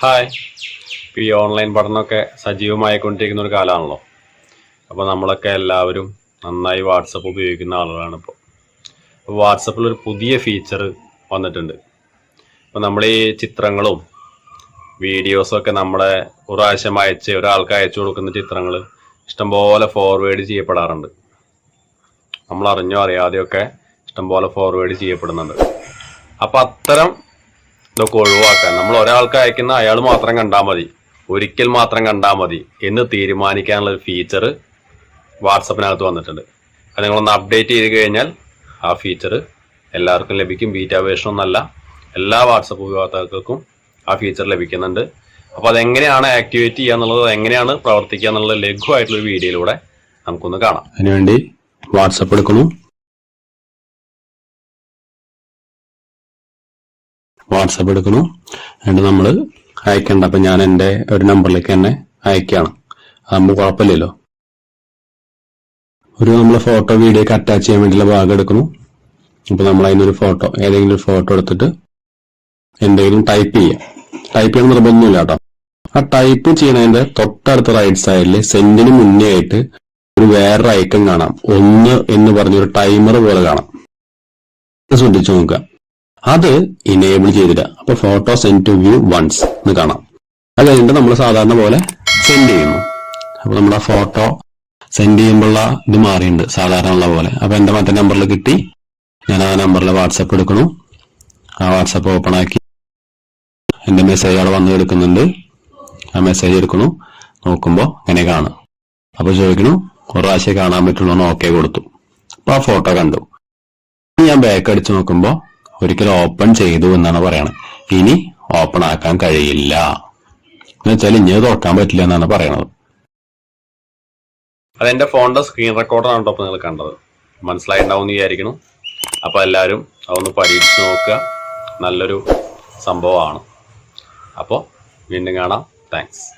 Hi. ഇപ്പോൾ ഈ online പഠനമൊക്കെ സജീവമായി കൊണ്ടിരിക്കുന്ന ഒരു കാലമാണല്ലോ അപ്പോൾ നമ്മളൊക്കെ എല്ലാവരും നന്നായി വാട്സപ്പ് ഉപയോഗിക്കുന്ന ആളുകളാണ് ഇപ്പോൾ അപ്പോൾ വാട്സപ്പിൽ ഒരു പുതിയ ഫീച്ചർ വന്നിട്ടുണ്ട്. അപ്പോൾ നമ്മൾ ഈ ചിത്രങ്ങളും വീഡിയോസൊക്കെ നമ്മളെ ഒരു പ്രാവശ്യം അയച്ച് ഒരാൾക്ക് അയച്ചു കൊടുക്കുന്ന ചിത്രങ്ങൾ ഇഷ്ടംപോലെ ഫോർവേഡ് ചെയ്യപ്പെടാറുണ്ട്. നമ്മൾ അറിഞ്ഞോ അറിയാതെയൊക്കെ ഇഷ്ടംപോലെ ഫോർവേഡ് ചെയ്യപ്പെടുന്നുണ്ട്. അപ്പം അത്തരം ഇതൊക്കെ ഒഴിവാക്കാൻ. നമ്മൾ ഒരാൾക്ക് അയക്കുന്ന അയാൾ മാത്രം കണ്ടാൽ മതി. ഒരിക്കൽ മാത്രം കണ്ടാൽ മതി എന്ന് തീരുമാനിക്കാനുള്ള ഒരു ഫീച്ചർ വാട്സപ്പിനകത്ത് വന്നിട്ടുണ്ട്. അത് നിങ്ങളൊന്ന് അപ്ഡേറ്റ് ചെയ്ത് കഴിഞ്ഞാൽ ആ ഫീച്ചർ എല്ലാവർക്കും ലഭിക്കും. ബീറ്റാ വേർഷൻ ഒന്നല്ല. എല്ലാ വാട്സപ്പ് ഉപയോക്താക്കൾക്കും ആ ഫീച്ചർ ലഭിക്കുന്നുണ്ട്. അപ്പോൾ അതെങ്ങനെയാണ് ആക്ടിവേറ്റ് ചെയ്യുക എന്നുള്ളത് എങ്ങനെയാണ് പ്രവർത്തിക്കുക എന്നുള്ളത് ലഘുവായിട്ടുള്ള വീഡിയോയിലൂടെ നമുക്കൊന്ന് കാണാം. അതിനുവേണ്ടി വാട്സപ്പ് എടുക്കുന്നു. വാട്സപ്പ് എടുക്കുന്നു എന്നിട്ട് നമ്മൾ അയക്കേണ്ട. അപ്പം ഞാൻ എന്റെ ഒരു നമ്പറിലേക്ക് തന്നെ അയക്കുകയാണ് അതാകുമ്പോൾ കുഴപ്പമില്ലല്ലോ ഒരു നമ്മൾ ഫോട്ടോ വീഡിയോ ഒക്കെ അറ്റാച്ച് ചെയ്യാൻ വേണ്ടിയുള്ള ഭാഗം എടുക്കുന്നു അപ്പോൾ നമ്മൾ അതിനൊരു ഫോട്ടോ ഏതെങ്കിലും ഒരു ഫോട്ടോ എടുത്തിട്ട് എന്തെങ്കിലും ടൈപ്പ് ചെയ്യാം. ടൈപ്പ് ചെയ്യണം നിർബന്ധമില്ല കേട്ടോ ആ ടൈപ്പ് ചെയ്യണതിന്റെ തൊട്ടടുത്ത റൈറ്റ് സൈഡിൽ സെന്റിന് മുന്നേ ആയിട്ട് ഒരു വേറൊരു ഐക്കൺ കാണാം. ഒന്ന് എന്ന് പറഞ്ഞൊരു ടൈമർ പോലെ കാണാം. ശ്രദ്ധിച്ചു നോക്കുക. അത് ഇനേബിൾ ചെയ്തിട്ട് അപ്പൊ photo send to view once എന്ന് കാണാം. അത് കഴിഞ്ഞിട്ട് നമ്മൾ സാധാരണ പോലെ സെൻഡ് ചെയ്യുന്നു. അപ്പൊ നമ്മുടെ ഫോട്ടോ സെൻഡ് ചെയ്യുമ്പോഴുള്ള ഇത് മാറിയിട്ടുണ്ട് സാധാരണ ഉള്ള പോലെ. അപ്പൊ എന്റെ മറ്റേ നമ്പറിൽ കിട്ടി. ഞാൻ ആ നമ്പറിൽ വാട്സപ്പ് എടുക്കണു ആ വാട്സപ്പ് ഓപ്പൺ ആക്കി. എന്റെ മെസ്സേജ് അവിടെ വന്ന് എടുക്കുന്നുണ്ട്. ആ മെസ്സേജ് എടുക്കണു നോക്കുമ്പോ ഇങ്ങനെ കാണും. അപ്പൊ ചോദിക്കണു ഒരു പ്രാവശ്യം കാണാൻ പറ്റുള്ളൂ ഓക്കെ കൊടുത്തു. അപ്പൊ ആ ഫോട്ടോ കണ്ടു. ഞാൻ ബാക്ക് അടിച്ചു നോക്കുമ്പോൾ ഒരിക്കലും ഓപ്പൺ ചെയ്തു എന്നാണ് പറയണത്. ഇനി ഓപ്പൺ ആക്കാൻ കഴിയില്ല. എന്ന് വെച്ചാൽ ഇനി തുറക്കാൻ പറ്റില്ല എന്നാണ് പറയണത്. അതെന്റെ ഫോണിന്റെ സ്ക്രീൻ റെക്കോർഡറാണ് കേട്ടോ നിങ്ങൾ കണ്ടത്. മനസ്സിലായിട്ടുണ്ടാവും എന്ന് വിചാരിക്കണം അപ്പോൾ എല്ലാവരും അതൊന്ന് പരീക്ഷിച്ച് നോക്കുക. നല്ലൊരു സംഭവമാണ്. അപ്പോൾ വീണ്ടും കാണാം. താങ്ക്സ്